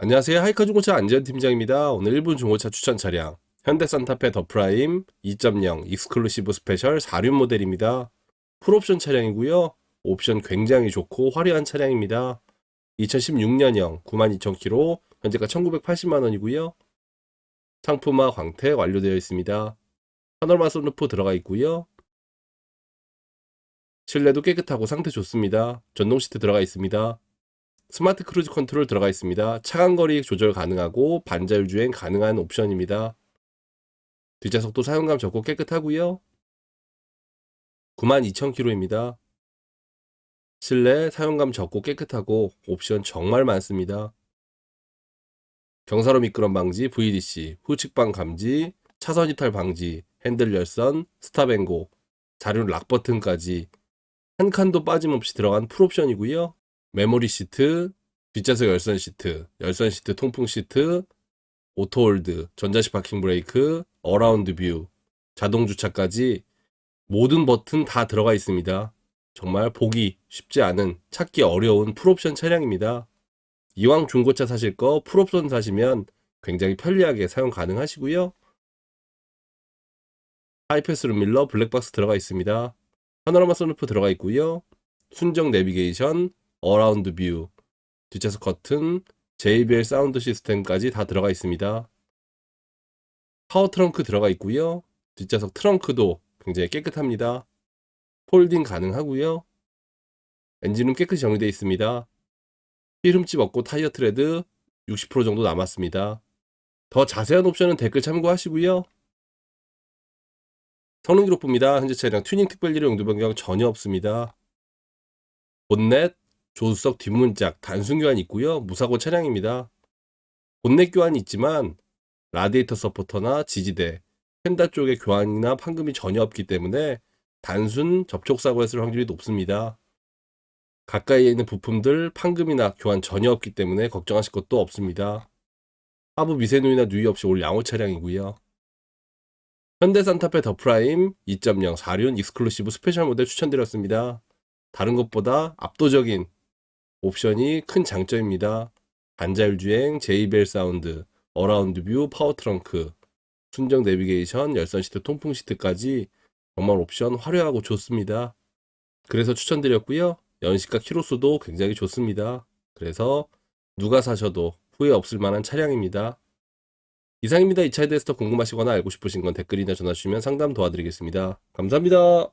안녕하세요. 하이카 중고차 안지현 팀장입니다. 오늘 1분 중고차 추천 차량 현대 산타페 더 프라임 2.0 익스클루시브 스페셜 4륜 모델입니다. 풀옵션 차량이고요. 옵션 굉장히 좋고 화려한 차량입니다. 2016년형 92,000km, 현재가 1,980만 원이고요. 상품화 광택 완료되어 있습니다. 파노라마 선루프 들어가 있고요. 실내도 깨끗하고 상태 좋습니다. 전동 시트 들어가 있습니다. 스마트 크루즈 컨트롤 들어가 있습니다. 차간 거리 조절 가능하고 반자율 주행 가능한 옵션입니다. 뒷좌석도 사용감 적고 깨끗하고요. 92,000km입니다. 실내 사용감 적고 깨끗하고 옵션 정말 많습니다. 경사로 미끄럼 방지, VDC, 후측방 감지, 차선 이탈 방지, 핸들 열선, 스탑 앤고, 자륜 락 버튼까지 한 칸도 빠짐없이 들어간 풀옵션이고요. 메모리 시트, 뒷좌석 열선 시트, 열선 시트 통풍 시트, 오토홀드, 전자식 파킹 브레이크, 어라운드 뷰, 자동 주차까지 모든 버튼 다 들어가 있습니다. 정말 보기 쉽지 않은 찾기 어려운 풀옵션 차량입니다. 이왕 중고차 사실 거 풀옵션 사시면 굉장히 편리하게 사용 가능하시고요. 하이패스 룸밀러 블랙박스 들어가 있습니다. 파노라마 선루프 들어가 있고요. 순정 내비게이션, 어라운드 뷰, 뒷좌석 커튼, JBL 사운드 시스템까지 다 들어가 있습니다. 파워 트렁크 들어가 있고요. 뒷좌석 트렁크도 굉장히 깨끗합니다. 폴딩 가능하고요. 엔진은 깨끗이 정리되어 있습니다. 휠 흠집 없고 타이어 트레드 60% 정도 남았습니다. 더 자세한 옵션은 댓글 참고하시고요. 성능 기록부입니다. 현재 차량 튜닝 특별리로 용도 변경 전혀 없습니다. 본넷, 조수석 뒷문짝 단순 교환 있고요. 무사고 차량입니다. 본넷 교환이 있지만 라디에이터 서포터나 지지대, 펜다 쪽의 교환이나 판금이 전혀 없기 때문에 단순 접촉 사고였을 확률이 높습니다. 가까이에 있는 부품들 판금이나 교환 전혀 없기 때문에 걱정하실 것도 없습니다. 하부 미세누이나 누이 없이 올 양호 차량이고요. 현대 산타페 더 프라임 2.0 4륜 익스클루시브 스페셜 모델 추천드렸습니다. 다른 것보다 압도적인 옵션이 큰 장점입니다. 반자율 주행, JBL 사운드, 어라운드 뷰, 파워 트렁크, 순정 내비게이션, 열선 시트, 통풍 시트까지 정말 옵션 화려하고 좋습니다. 그래서 추천드렸고요. 연식과 키로수도 굉장히 좋습니다. 그래서 누가 사셔도 후회 없을 만한 차량입니다. 이상입니다. 이 차에 대해서 더 궁금하시거나 알고 싶으신 건 댓글이나 전화 주시면 상담 도와드리겠습니다. 감사합니다.